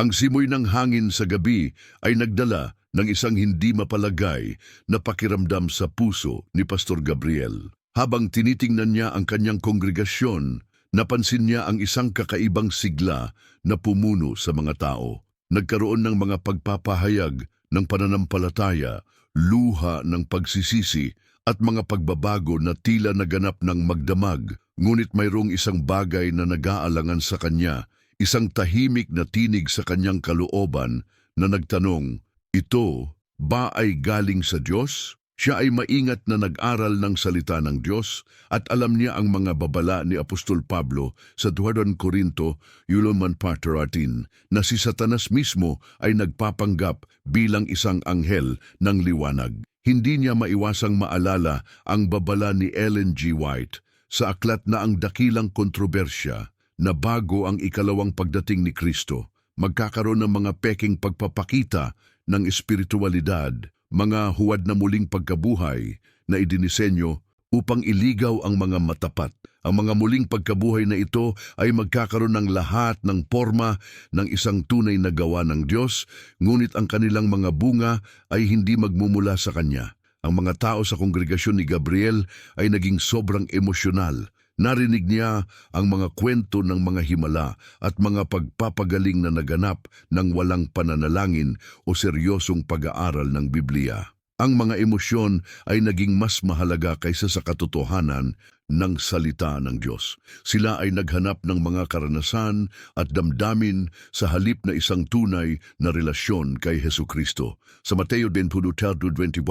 Ang simoy ng hangin sa gabi ay nagdala ng isang hindi mapalagay na pakiramdam sa puso ni Pastor Gabriel. Habang tinitingnan niya ang kanyang kongregasyon, napansin niya ang isang kakaibang sigla na pumuno sa mga tao. Nagkaroon ng mga pagpapahayag ng pananampalataya, luha ng pagsisisi at mga pagbabago na tila naganap ng magdamag. Ngunit mayroong isang bagay na nag-aalangan sa kanya, isang tahimik na tinig sa kanyang kalooban na nagtanong, Ito ba ay galing sa Diyos? Siya ay maingat na nag-aral ng salita ng Diyos at alam niya ang mga babala ni Apostol Pablo sa 2 Korinto, Yuloman Part 13, na si Satanas mismo ay nagpapanggap bilang isang anghel ng liwanag. Hindi niya maiwasang maalala ang babala ni Ellen G. White sa aklat na ang dakilang kontrobersya na bago ang ikalawang pagdating ni Kristo, magkakaroon ng mga peking pagpapakita ng espiritualidad, mga huwad na muling pagkabuhay na idinisenyo upang iligaw ang mga matapat. Ang mga muling pagkabuhay na ito ay magkakaroon ng lahat ng forma ng isang tunay na gawa ng Diyos, ngunit ang kanilang mga bunga ay hindi magmumula sa Kanya. Ang mga tao sa kongregasyon ni Gabriel ay naging sobrang emosyonal. Narinig niya ang mga kwento ng mga himala at mga pagpapagaling na naganap ng walang pananalangin o seryosong pag-aaral ng Biblia. Ang mga emosyon ay naging mas mahalaga kaysa sa katotohanan ng salita ng Diyos. Sila ay naghanap ng mga karanasan at damdamin sa halip na isang tunay na relasyon kay Heso Kristo. Sa Mateo 22.24,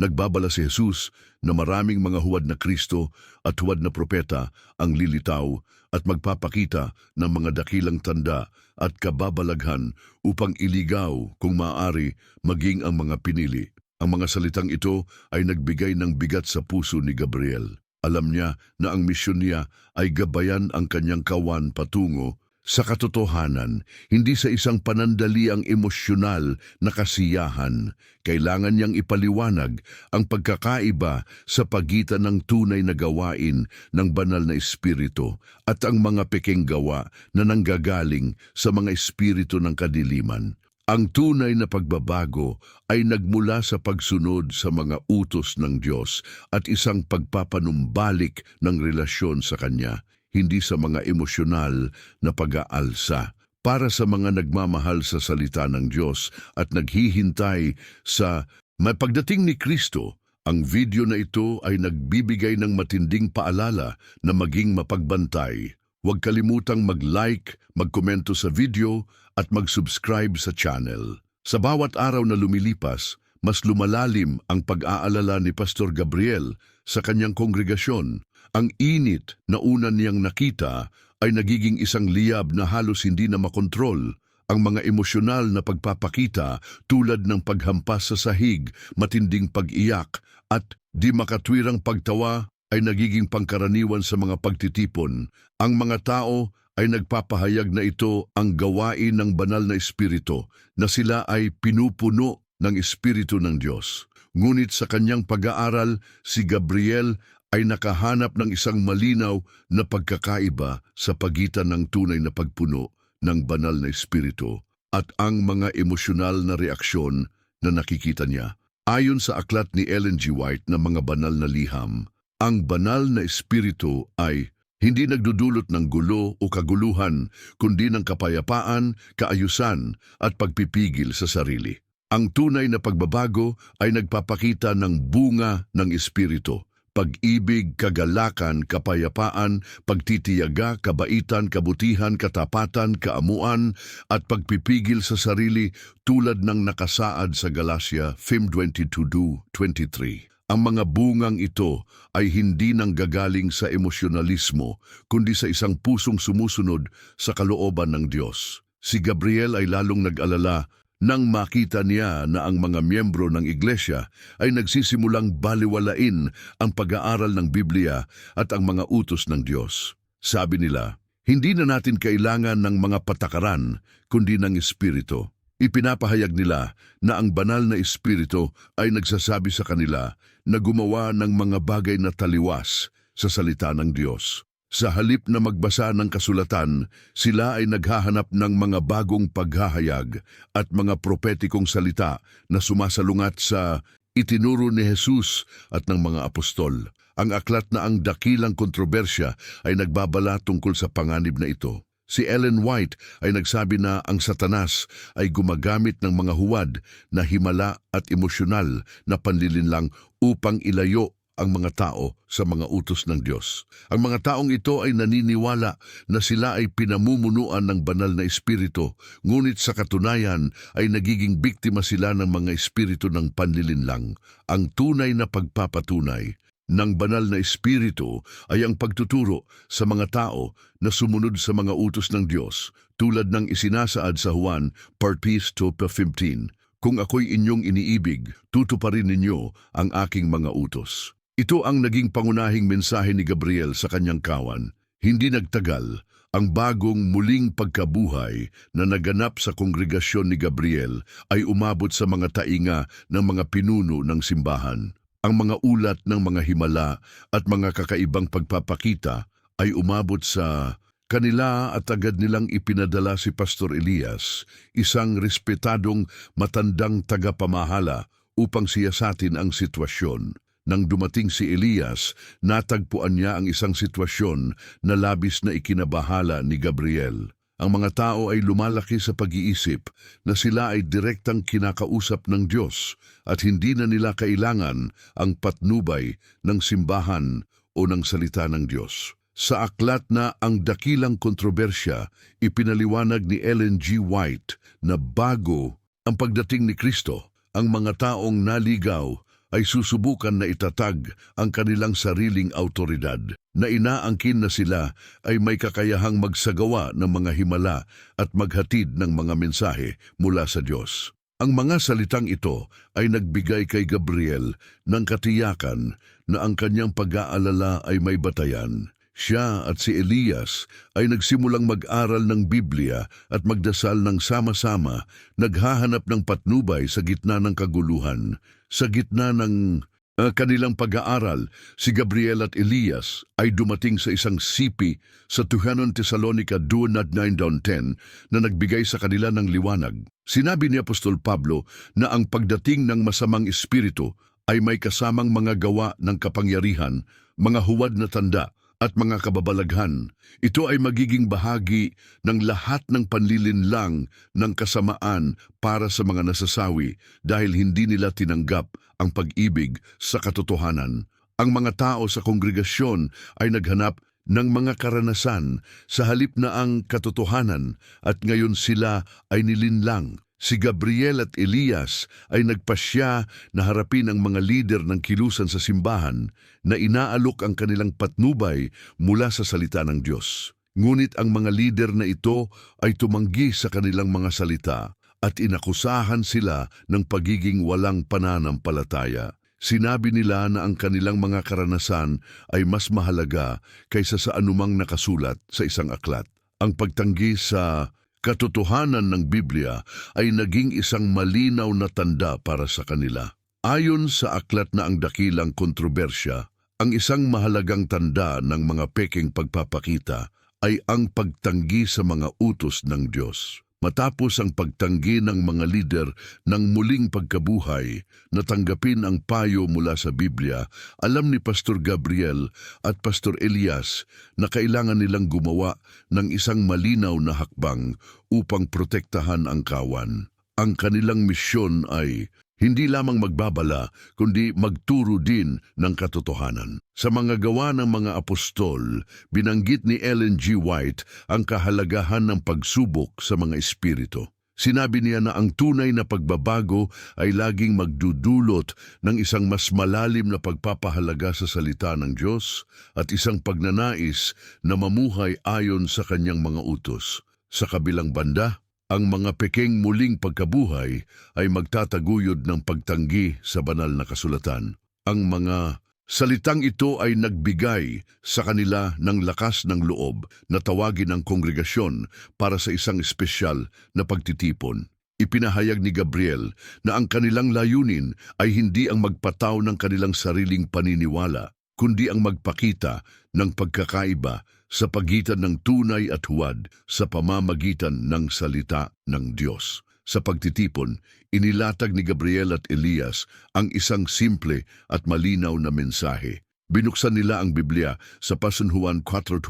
nagbabala si Jesus na maraming mga huwad na Kristo at huwad na propeta ang lilitaw at magpapakita ng mga dakilang tanda at kababalaghan upang iligaw kung maaari maging ang mga pinili. Ang mga salitang ito ay nagbigay ng bigat sa puso ni Gabriel. Alam niya na ang misyon niya ay gabayan ang kanyang kawan patungo sa katotohanan, hindi sa isang panandaliang emosyonal na kasiyahan. Kailangan niyang ipaliwanag ang pagkakaiba sa pagitan ng tunay na gawain ng banal na espiritu at ang mga peking gawa na nanggagaling sa mga espiritu ng kadiliman. Ang tunay na pagbabago ay nagmula sa pagsunod sa mga utos ng Diyos at isang pagpapanumbalik ng relasyon sa Kanya, hindi sa mga emosyonal na pag-aalsa. Para sa mga nagmamahal sa salita ng Diyos at naghihintay sa may pagdating ni Kristo, ang video na ito ay nagbibigay ng matinding paalala na maging mapagbantay. Huwag kalimutang mag-like, magkomento sa video at mag-subscribe sa channel. Sa bawat araw na lumilipas, mas lumalalim ang pag-aalala ni Pastor Gabriel sa kanyang kongregasyon. Ang init na una niyang nakita ay nagiging isang liyab na halos hindi na makontrol. Ang mga emosyonal na pagpapakita tulad ng paghampas sa sahig, matinding pag-iyak at di makatwirang pagtawa ay nagiging pangkaraniwan sa mga pagtitipon. Ang mga tao ay nagpapahayag na ito ang gawain ng banal na espiritu na sila ay pinupuno ng espiritu ng Diyos. Ngunit sa kanyang pag-aaral, si Gabriel ay nakahanap ng isang malinaw na pagkakaiba sa pagitan ng tunay na pagpuno ng banal na espiritu at ang mga emosyonal na reaksyon na nakikita niya. Ayon sa aklat ni Ellen G. White na mga banal na liham, ang banal na espiritu ay hindi nagdudulot ng gulo o kaguluhan, kundi ng kapayapaan, kaayusan at pagpipigil sa sarili. Ang tunay na pagbabago ay nagpapakita ng bunga ng espiritu, pag-ibig, kagalakan, kapayapaan, pagtitiyaga, kabaitan, kabutihan, katapatan, kaamuan, at pagpipigil sa sarili tulad ng nakasaad sa Galacia 5.22-23. Ang mga bungang ito ay hindi nang gagaling sa emosyonalismo, kundi sa isang pusong sumusunod sa kalooban ng Diyos. Si Gabriel ay lalong nag-alala nang makita niya na ang mga miyembro ng iglesia ay nagsisimulang baliwalain ang pag-aaral ng Biblia at ang mga utos ng Diyos. Sabi nila, hindi na natin kailangan ng mga patakaran, kundi ng Espiritu. Ipinapahayag nila na ang banal na Espiritu ay nagsasabi sa kanila na gumawa ng mga bagay na taliwas sa salita ng Diyos. Sa halip na magbasa ng kasulatan, sila ay naghahanap ng mga bagong paghahayag at mga propetikong salita na sumasalungat sa itinuro ni Jesus at ng mga apostol. Ang aklat na ang dakilang kontrobersya ay nagbabala tungkol sa panganib na ito. Si Ellen White ay nagsabi na ang satanas ay gumagamit ng mga huwad na himala at emosyonal na panlilinlang upang ilayo ang mga tao sa mga utos ng Diyos. Ang mga taong ito ay naniniwala na sila ay pinamumunuan ng banal na espiritu, ngunit sa katunayan ay nagiging biktima sila ng mga espiritu ng panlilinlang. Ang tunay na pagpapatunay ng banal na espiritu ay ang pagtuturo sa mga tao na sumunod sa mga utos ng Diyos, tulad ng isinasaad sa Juan, part 2, 15. Kung ako'y inyong iniibig, tutuparin ninyo ang aking mga utos. Ito ang naging pangunahing mensahe ni Gabriel sa kanyang kawan. Hindi nagtagal, ang bagong muling pagkabuhay na naganap sa kongregasyon ni Gabriel ay umabot sa mga tainga ng mga pinuno ng simbahan. Ang mga ulat ng mga himala at mga kakaibang pagpapakita ay umabot sa kanila at agad nilang ipinadala si Pastor Elias, isang respetadong matandang tagapamahala upang siyasatin ang sitwasyon. Nang dumating si Elias, natagpuan niya ang isang sitwasyon na labis na ikinabahala ni Gabriel. Ang mga tao ay lumalaki sa pag-iisip na sila ay direktang kinakausap ng Diyos at hindi na nila kailangan ang patnubay ng simbahan o ng salita ng Diyos. Sa aklat na Ang Dakilang Kontrobersya, ipinaliwanag ni Ellen G. White na bago ang pagdating ni Kristo, ang mga taong naligaw ay susubukan na itatag ang kanilang sariling autoridad na inaangkin na sila ay may kakayahang magsagawa ng mga himala at maghatid ng mga mensahe mula sa Diyos. Ang mga salitang ito ay nagbigay kay Gabriel ng katiyakan na ang kanyang pag-aalala ay may batayan. Siya at si Elias ay nagsimulang mag-aral ng Biblia at magdasal ng sama-sama, naghahanap ng patnubay sa gitna ng kaguluhan. Sa gitna ng uh, kanilang pag-aaral, si Gabriel at Elias ay dumating sa isang sipi sa 2 Thessalonica 2.9-10 na nagbigay sa kanila ng liwanag. Sinabi ni Apostol Pablo na ang pagdating ng masamang espiritu ay may kasamang mga gawa ng kapangyarihan, mga huwad na tanda, at mga kababalaghan. Ito ay magiging bahagi ng lahat ng panlilinlang ng kasamaan para sa mga nasasawi dahil hindi nila tinanggap ang pag-ibig sa katotohanan. Ang mga tao sa kongregasyon ay naghanap ng mga karanasan sa halip na ang katotohanan at ngayon sila ay nilinlang. Si Gabriel at Elias ay nagpasya na harapin ang mga lider ng kilusan sa simbahan na inaalok ang kanilang patnubay mula sa salita ng Diyos. Ngunit ang mga lider na ito ay tumanggi sa kanilang mga salita at inakusahan sila ng pagiging walang pananampalataya. Sinabi nila na ang kanilang mga karanasan ay mas mahalaga kaysa sa anumang nakasulat sa isang aklat. Ang pagtanggi sa katotohanan ng Biblia ay naging isang malinaw na tanda para sa kanila. Ayon sa aklat na ang dakilang kontrobersya, ang isang mahalagang tanda ng mga peking pagpapakita ay ang pagtanggi sa mga utos ng Diyos. Matapos ang pagtanggi ng mga lider ng muling pagkabuhay na tanggapin ang payo mula sa Biblia, alam ni Pastor Gabriel at Pastor Elias na kailangan nilang gumawa ng isang malinaw na hakbang upang protektahan ang kawan. Ang kanilang misyon ay hindi lamang magbabala, kundi magturo din ng katotohanan. Sa mga gawa ng mga apostol, binanggit ni Ellen G. White ang kahalagahan ng pagsubok sa mga espiritu. Sinabi niya na ang tunay na pagbabago ay laging magdudulot ng isang mas malalim na pagpapahalaga sa salita ng Diyos at isang pagnanais na mamuhay ayon sa kanyang mga utos. Sa kabilang banda, ang mga peking muling pagkabuhay ay magtataguyod ng pagtanggi sa banal na kasulatan. Ang mga salitang ito ay nagbigay sa kanila ng lakas ng loob na tawagin ang kongregasyon para sa isang espesyal na pagtitipon. Ipinahayag ni Gabriel na ang kanilang layunin ay hindi ang magpataw ng kanilang sariling paniniwala, kundi ang magpakita ng pagkakaiba sa pagitan ng tunay at huwad sa pamamagitan ng salita ng Diyos. Sa pagtitipon, inilatag ni Gabriel at Elias ang isang simple at malinaw na mensahe. Binuksan nila ang Biblia sa Pasan Juan 4.2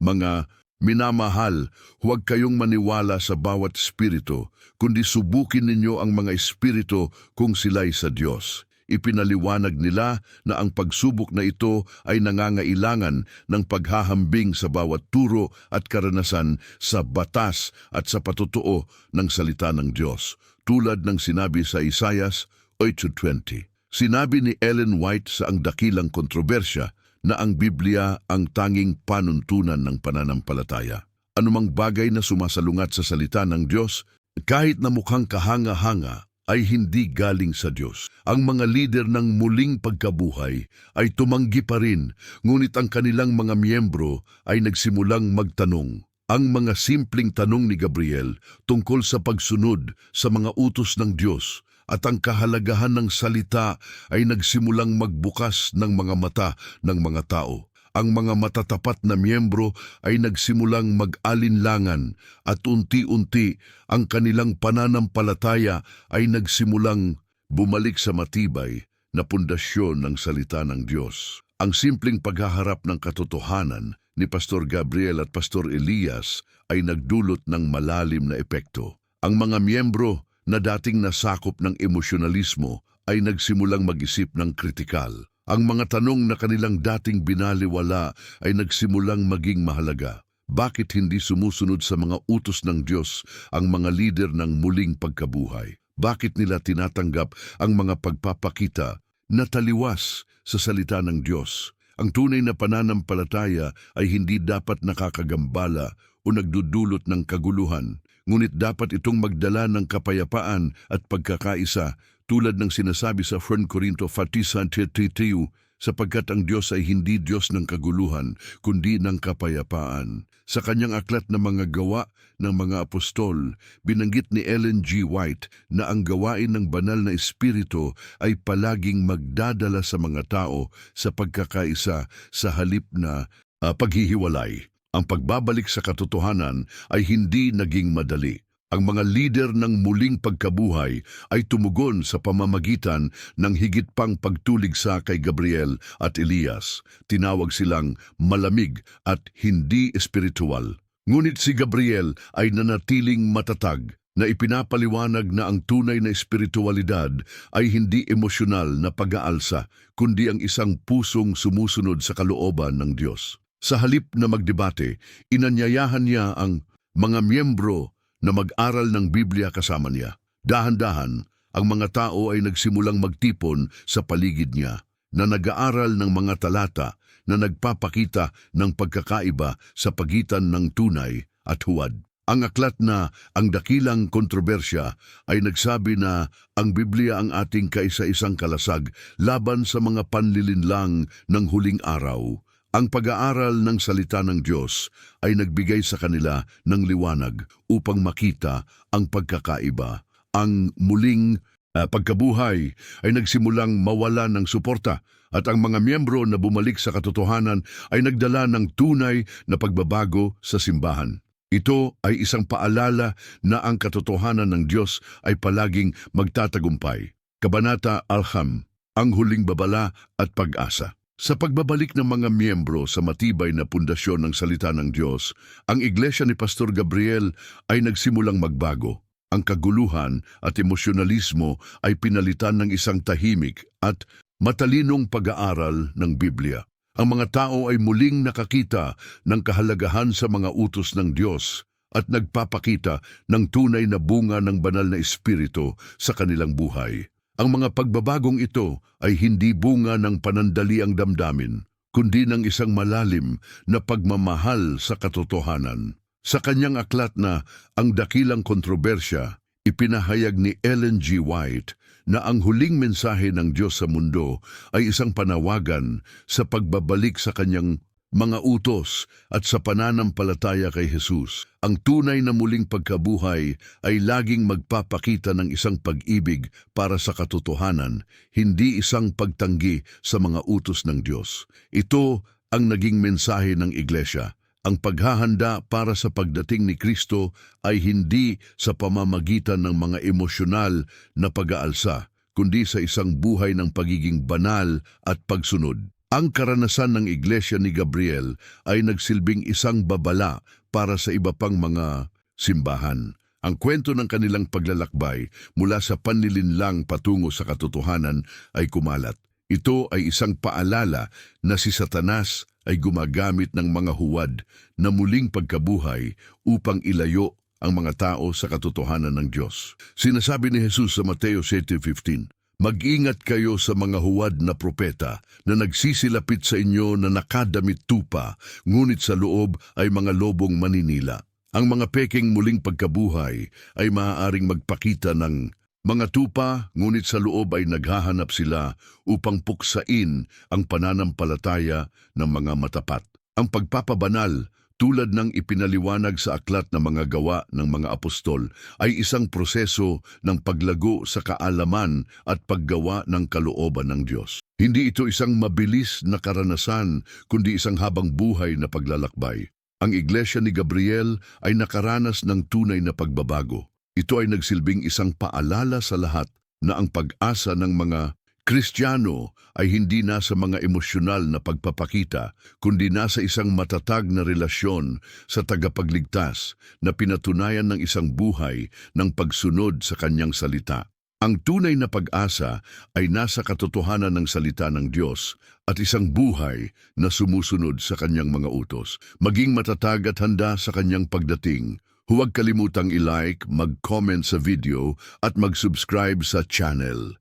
Mga minamahal, huwag kayong maniwala sa bawat espiritu, kundi subukin ninyo ang mga espiritu kung sila'y sa Diyos. Ipinaliwanag nila na ang pagsubok na ito ay nangangailangan ng paghahambing sa bawat turo at karanasan sa batas at sa patutuo ng salita ng Diyos, tulad ng sinabi sa Isayas 8.20. Sinabi ni Ellen White sa ang dakilang kontrobersya na ang Biblia ang tanging panuntunan ng pananampalataya. Anumang bagay na sumasalungat sa salita ng Diyos, kahit na mukhang kahanga-hanga, ay hindi galing sa Diyos. Ang mga lider ng muling pagkabuhay ay tumanggi pa rin, ngunit ang kanilang mga miyembro ay nagsimulang magtanong. Ang mga simpleng tanong ni Gabriel tungkol sa pagsunod sa mga utos ng Diyos at ang kahalagahan ng salita ay nagsimulang magbukas ng mga mata ng mga tao. Ang mga matatapat na miyembro ay nagsimulang mag-alinlangan at unti-unti ang kanilang pananampalataya ay nagsimulang bumalik sa matibay na pundasyon ng salita ng Diyos. Ang simpleng paghaharap ng katotohanan ni Pastor Gabriel at Pastor Elias ay nagdulot ng malalim na epekto. Ang mga miyembro na dating nasakop ng emosyonalismo ay nagsimulang mag-isip ng kritikal. Ang mga tanong na kanilang dating binaliwala ay nagsimulang maging mahalaga. Bakit hindi sumusunod sa mga utos ng Diyos ang mga lider ng muling pagkabuhay? Bakit nila tinatanggap ang mga pagpapakita na taliwas sa salita ng Diyos? Ang tunay na pananampalataya ay hindi dapat nakakagambala o nagdudulot ng kaguluhan, ngunit dapat itong magdala ng kapayapaan at pagkakaisa tulad ng sinasabi sa 1 Corinto 14.33 sapagkat ang Diyos ay hindi Diyos ng kaguluhan, kundi ng kapayapaan. Sa kanyang aklat na mga gawa ng mga apostol, binanggit ni Ellen G. White na ang gawain ng banal na espiritu ay palaging magdadala sa mga tao sa pagkakaisa sa halip na ah, paghihiwalay. Ang pagbabalik sa katotohanan ay hindi naging madali. Ang mga lider ng muling pagkabuhay ay tumugon sa pamamagitan ng higit pang pagtuligsa kay Gabriel at Elias. Tinawag silang malamig at hindi espiritual. Ngunit si Gabriel ay nanatiling matatag na ipinapaliwanag na ang tunay na espiritualidad ay hindi emosyonal na pag-aalsa, kundi ang isang pusong sumusunod sa kalooban ng Diyos. Sa halip na magdebate, inanyayahan niya ang mga miyembro na mag-aral ng Biblia kasama niya. Dahan-dahan, ang mga tao ay nagsimulang magtipon sa paligid niya na nag-aaral ng mga talata na nagpapakita ng pagkakaiba sa pagitan ng tunay at huwad. Ang aklat na ang dakilang kontrobersya ay nagsabi na ang Biblia ang ating kaisa-isang kalasag laban sa mga panlilinlang ng huling araw. Ang pag-aaral ng salita ng Diyos ay nagbigay sa kanila ng liwanag upang makita ang pagkakaiba. Ang muling ah, pagkabuhay ay nagsimulang mawala ng suporta at ang mga miyembro na bumalik sa katotohanan ay nagdala ng tunay na pagbabago sa simbahan. Ito ay isang paalala na ang katotohanan ng Diyos ay palaging magtatagumpay. Kabanata Alham, ang huling babala at pag-asa. Sa pagbabalik ng mga miyembro sa matibay na pundasyon ng salita ng Diyos, ang iglesia ni Pastor Gabriel ay nagsimulang magbago. Ang kaguluhan at emosyonalismo ay pinalitan ng isang tahimik at matalinong pag-aaral ng Biblia. Ang mga tao ay muling nakakita ng kahalagahan sa mga utos ng Diyos at nagpapakita ng tunay na bunga ng banal na espiritu sa kanilang buhay. Ang mga pagbabagong ito ay hindi bunga ng panandaliang damdamin, kundi ng isang malalim na pagmamahal sa katotohanan. Sa kanyang aklat na Ang Dakilang Kontrobersya, ipinahayag ni Ellen G. White na ang huling mensahe ng Diyos sa mundo ay isang panawagan sa pagbabalik sa kanyang mga utos at sa pananampalataya kay Jesus. Ang tunay na muling pagkabuhay ay laging magpapakita ng isang pag-ibig para sa katotohanan, hindi isang pagtanggi sa mga utos ng Diyos. Ito ang naging mensahe ng Iglesia. Ang paghahanda para sa pagdating ni Kristo ay hindi sa pamamagitan ng mga emosyonal na pag-aalsa, kundi sa isang buhay ng pagiging banal at pagsunod. Ang karanasan ng Iglesia ni Gabriel ay nagsilbing isang babala para sa iba pang mga simbahan. Ang kwento ng kanilang paglalakbay mula sa panlilinlang patungo sa katotohanan ay kumalat. Ito ay isang paalala na si Satanas ay gumagamit ng mga huwad na muling pagkabuhay upang ilayo ang mga tao sa katotohanan ng Diyos. Sinasabi ni Jesus sa Mateo 7.15, Mag-ingat kayo sa mga huwad na propeta na nagsisilapit sa inyo na nakadamit tupa, ngunit sa loob ay mga lobong maninila. Ang mga peking muling pagkabuhay ay maaaring magpakita ng mga tupa, ngunit sa loob ay naghahanap sila upang puksain ang pananampalataya ng mga matapat. Ang pagpapabanal, tulad ng ipinaliwanag sa aklat ng mga gawa ng mga apostol, ay isang proseso ng paglago sa kaalaman at paggawa ng kalooban ng Diyos. Hindi ito isang mabilis na karanasan, kundi isang habang buhay na paglalakbay. Ang iglesia ni Gabriel ay nakaranas ng tunay na pagbabago. Ito ay nagsilbing isang paalala sa lahat na ang pag-asa ng mga Kristiyano ay hindi nasa mga emosyonal na pagpapakita, kundi nasa isang matatag na relasyon sa tagapagligtas na pinatunayan ng isang buhay ng pagsunod sa kanyang salita. Ang tunay na pag-asa ay nasa katotohanan ng salita ng Diyos at isang buhay na sumusunod sa kanyang mga utos. Maging matatag at handa sa kanyang pagdating. Huwag kalimutang i-like, mag-comment sa video at mag-subscribe sa channel.